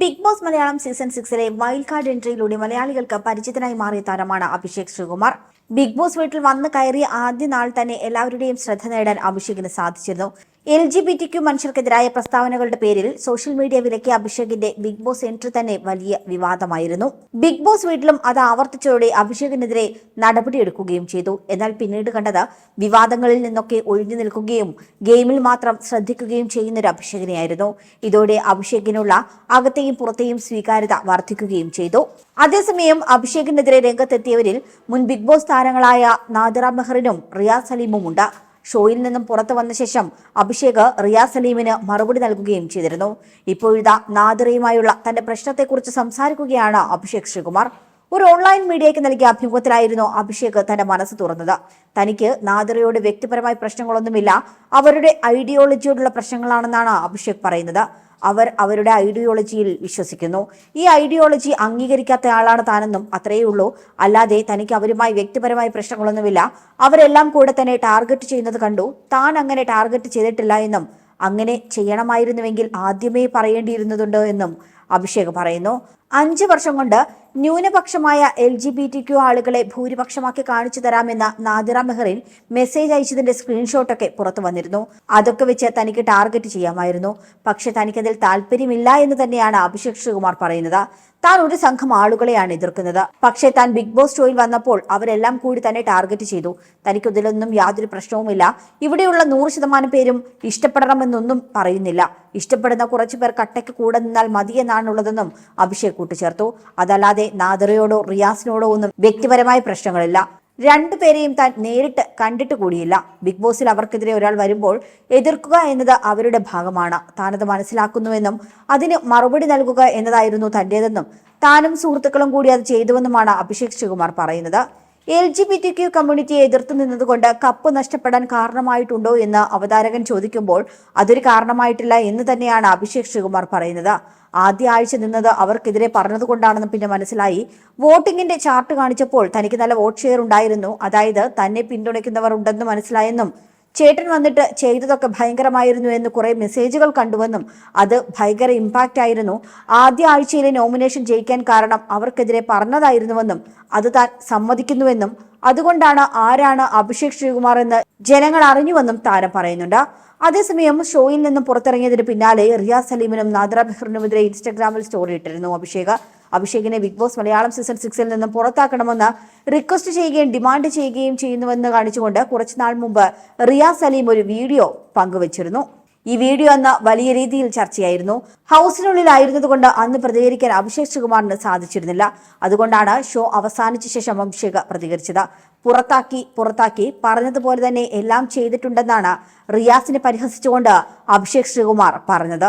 Big Boss Malayalam season സിക്സിലെ wild card എൻട്രിയിലൂടെ മലയാളികൾക്ക് പരിചിതനായി മാറിയ താരമാണ് അഭിഷേക് ശ്രീകുമാർ. ബിഗ് ബോസ് വീട്ടിൽ വന്ന് കയറിയ ആദ്യ നാൾ തന്നെ എല്ലാവരുടെയും ശ്രദ്ധ നേടാൻ അഭിഷേകിന് സാധിച്ചിരുന്നു. L G B T Q മനുഷ്യർക്കെതിരായ പ്രസ്താവനകളുടെ പേരിൽ സോഷ്യൽ മീഡിയ വിലക്കിയ അഭിഷേകിന്റെ ബിഗ് ബോസ് എൻട്രി തന്നെ വലിയ വിവാദമായിരുന്നു. ബിഗ് ബോസ് വീട്ടിലും അത് ആവർത്തിച്ചതോടെ അഭിഷേകിനെതിരെ നടപടിയെടുക്കുകയും ചെയ്തു. എന്നാൽ പിന്നീട് കണ്ടത് വിവാദങ്ങളിൽ നിന്നൊക്കെ ഒഴിഞ്ഞു നിൽക്കുകയും ഗെയിമിൽ മാത്രം ശ്രദ്ധിക്കുകയും ചെയ്യുന്നൊരു അഭിഷേകിനെയായിരുന്നു. ഇതോടെ അഭിഷേകിനുള്ള അകത്തെയും പുറത്തെയും സ്വീകാര്യത വർദ്ധിക്കുകയും ചെയ്തു. അതേസമയം അഭിഷേകിനെതിരെ രംഗത്തെത്തിയവരിൽ മുൻ ബിഗ് ബോസ് താരങ്ങളായ നാദിറ മെഹറിനും റിയാസ് സലീമും ഉണ്ട് ഷോയിൽ നിന്നും പുറത്തു വന്ന ശേഷം അഭിഷേക് റിയാ സലീമിന് മറുപടി നൽകുകയും ചെയ്തിരുന്നു. ഇപ്പോഴിതാ നാദിറയുമായുള്ള തന്റെ പ്രശ്നത്തെക്കുറിച്ച് സംസാരിക്കുകയാണ് അഭിഷേക് ശ്രീകുമാർ. ഒരു ഓൺലൈൻ മീഡിയയ്ക്ക് നൽകിയ അഭിമുഖത്തിലായിരുന്നു അഭിഷേക് തന്റെ മനസ്സ് തുറന്നത്. തനിക്ക് നാദിറയോട് വ്യക്തിപരമായ പ്രശ്നങ്ങളൊന്നുമില്ല അവരുടെ ഐഡിയോളജിയോടുള്ള പ്രശ്നങ്ങളാണെന്നാണ് അഭിഷേക് പറയുന്നത്. അവർ അവരുടെ ഐഡിയോളജിയിൽ വിശ്വസിക്കുന്നു. ഈ ഐഡിയോളജി അംഗീകരിക്കാത്ത ആളാണ് താനെന്നും അത്രയേ ഉള്ളൂ അല്ലാതെ തനിക്ക് അവരുമായി വ്യക്തിപരമായ പ്രശ്നങ്ങളൊന്നുമില്ല. അവരെല്ലാം കൂടെ തന്നെ ടാർഗറ്റ് ചെയ്യുന്നത് കണ്ടു. താൻ അങ്ങനെ ടാർഗറ്റ് ചെയ്തിട്ടില്ല എന്നും അങ്ങനെ ചെയ്യണമായിരുന്നുവെങ്കിൽ ആദ്യമേ പറയേണ്ടിയിരുന്നതുണ്ട് എന്നും അഭിഷേക് പറയുന്നു. അഞ്ച് വർഷം കൊണ്ട് ന്യൂനപക്ഷമായ L G B T Q ആളുകളെ ഭൂരിപക്ഷമാക്കി കാണിച്ചു തരാമെന്ന നാദിറ മെഹറിൻ മെസ്സേജ് അയച്ചതിന്റെ സ്ക്രീൻഷോട്ടൊക്കെ പുറത്തു വന്നിരുന്നു. അതൊക്കെ വെച്ച് തനിക്ക് ടാർഗറ്റ് ചെയ്യാമായിരുന്നു. പക്ഷെ തനിക്കതിൽ താല്പര്യമില്ല എന്ന് തന്നെയാണ് അഭിഷേക് ശ്രീകുമാർ പറയുന്നത്. താൻ ഒരു സംഘം ആളുകളെയാണ് എതിർക്കുന്നത്. പക്ഷേ താൻ ബിഗ് ബോസ് ഷോയിൽ വന്നപ്പോൾ അവരെല്ലാം കൂടി തന്നെ ടാർഗറ്റ് ചെയ്തു. തനിക്ക് ഇതിലൊന്നും യാതൊരു പ്രശ്നവുമില്ല. ഇവിടെയുള്ള നൂറ് ശതമാനം പേരും ഇഷ്ടപ്പെടണമെന്നൊന്നും പറയുന്നില്ല. ഇഷ്ടപ്പെടുന്ന കുറച്ചു പേർ കട്ടയ്ക്ക് കൂടെ നിന്നാൽ മതിയെന്നാണുള്ളതെന്നും അഭിഷേക് കൂട്ടിച്ചേർത്തു. അതല്ലാതെ നാദറയോടോ റിയാസിനോടോ ഒന്നും വ്യക്തിപരമായ പ്രശ്നങ്ങളില്ല. രണ്ടുപേരെയും താൻ നേരിട്ട് കണ്ടിട്ട് കൂടിയില്ല. ബിഗ് ബോസിൽ അവർക്കെതിരെ ഒരാൾ വരുമ്പോൾ എതിർക്കുക എന്നത് അവരുടെ ഭാഗമാണ്. താനത് മനസ്സിലാക്കുന്നുവെന്നും അതിന് മറുപടി നൽകുക എന്നതായിരുന്നു തന്റേതെന്നും താനും സുഹൃത്തുക്കളും കൂടി അത് ചെയ്തുവെന്നുമാണ് അഭിഷേക് ശിവകുമാർ പറയുന്നത്. L G B T Q കമ്മ്യൂണിറ്റിയെ എതിർത്തു നിന്നതുകൊണ്ട് കപ്പ് നഷ്ടപ്പെടാൻ കാരണമായിട്ടുണ്ടോ എന്ന് അവതാരകൻ ചോദിക്കുമ്പോൾ അതൊരു കാരണമായിട്ടില്ല എന്ന് തന്നെയാണ് അഭിഷേക് ശ്രീകുമാർ പറയുന്നത്. ആദ്യ ആഴ്ച നിന്നത് അവർക്കെതിരെ പറഞ്ഞതുകൊണ്ടാണെന്ന് പിന്നെ മനസ്സിലായി. വോട്ടിംഗിന്റെ ചാർട്ട് കാണിച്ചപ്പോൾ തനിക്ക് നല്ല വോട്ട് ഷെയർ ഉണ്ടായിരുന്നു. അതായത് തന്നെ പിന്തുണയ്ക്കുന്നവർ ഉണ്ടെന്ന് മനസ്സിലായെന്നും ചേട്ടൻ വന്നിട്ട് ചെയ്തതൊക്കെ ഭയങ്കരമായിരുന്നു എന്ന് കുറേ മെസ്സേജുകൾ കണ്ടുവെന്നും അത് ഭയങ്കര ഇമ്പാക്റ്റ് ആയിരുന്നു. ആദ്യ ആഴ്ചയിലെ നോമിനേഷൻ ജയിക്കാൻ കാരണം അവർക്കെതിരെ പറഞ്ഞതായിരുന്നുവെന്നും അത് താൻ സമ്മതിക്കുന്നുവെന്നും അതുകൊണ്ടാണ് ആരാണ് അഭിഷേക് ശ്രീകുമാർ എന്ന് ജനങ്ങൾ അറിഞ്ഞുവെന്നും താരം പറയുന്നുണ്ട്. അതേസമയം ഷോയിൽ നിന്നും പുറത്തിറങ്ങിയതിന് പിന്നാലെ റിയാസ് സലീമിനും നാദ്ര ബെഹ്റിനുമെതിരെ ഇൻസ്റ്റഗ്രാമിൽ സ്റ്റോറി ഇട്ടിരുന്നു അഭിഷേക്. അഭിഷേകിനെ ബിഗ് ബോസ് മലയാളം സീസൺ സിക്സിൽ നിന്നും പുറത്താക്കണമെന്ന് റിക്വസ്റ്റ് ചെയ്യുകയും ഡിമാൻഡ് ചെയ്യുകയും ചെയ്യുന്നുവെന്ന് കാണിച്ചുകൊണ്ട് കുറച്ചുനാൾ മുമ്പ് റിയാസ് സലീം ഒരു വീഡിയോ പങ്കുവച്ചിരുന്നു. ഈ വീഡിയോ അന്ന് വലിയ രീതിയിൽ ചർച്ചയായിരുന്നു. ഹൗസിനുള്ളിലായിരുന്നതുകൊണ്ട് അന്ന് പ്രതികരിക്കാൻ അഭിഷേക് ശ്രീകുമാറിന് സാധിച്ചിരുന്നില്ല. അതുകൊണ്ടാണ് ഷോ അവസാനിച്ച ശേഷം അഭിഷേക് പ്രതികരിച്ചത്. പുറത്താക്കി പുറത്താക്കി പറഞ്ഞതുപോലെ തന്നെ എല്ലാം ചെയ്തിട്ടുണ്ടെന്നാണ് റിയാസിനെ പരിഹസിച്ചുകൊണ്ട് അഭിഷേക് ശ്രീകുമാർ പറഞ്ഞത്.